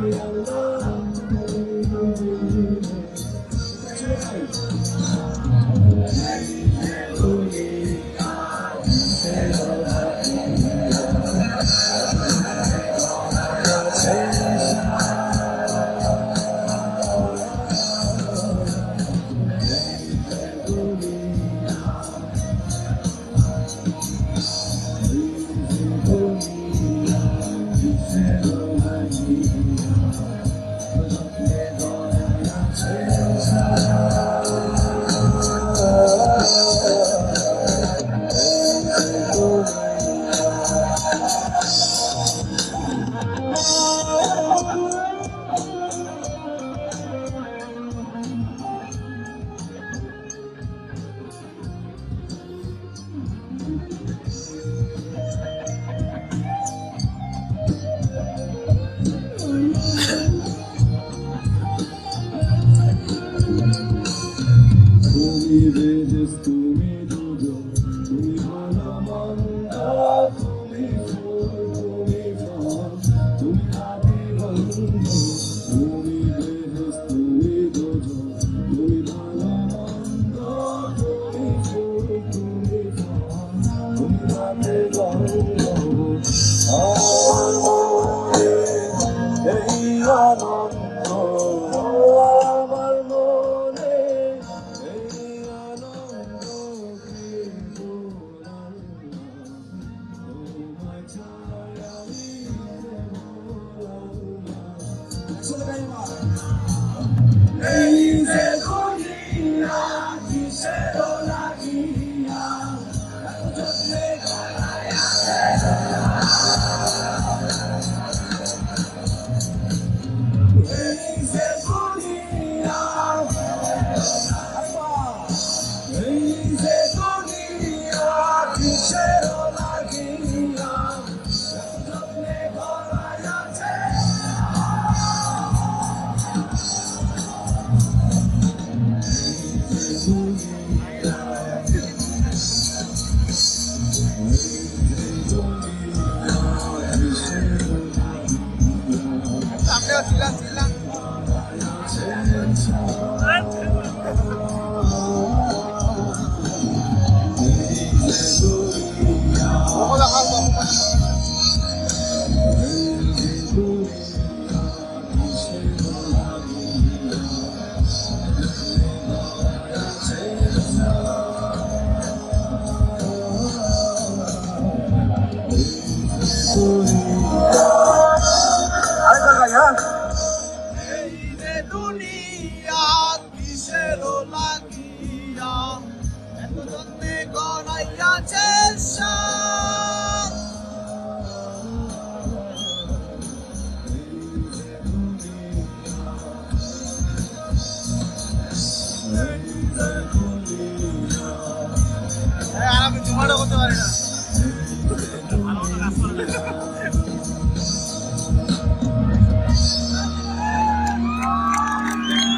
Thank you. Elohim, desejas tu me music. Leo, chill chill lang. Bukod ang kalma mo pa naman. なこと言わ。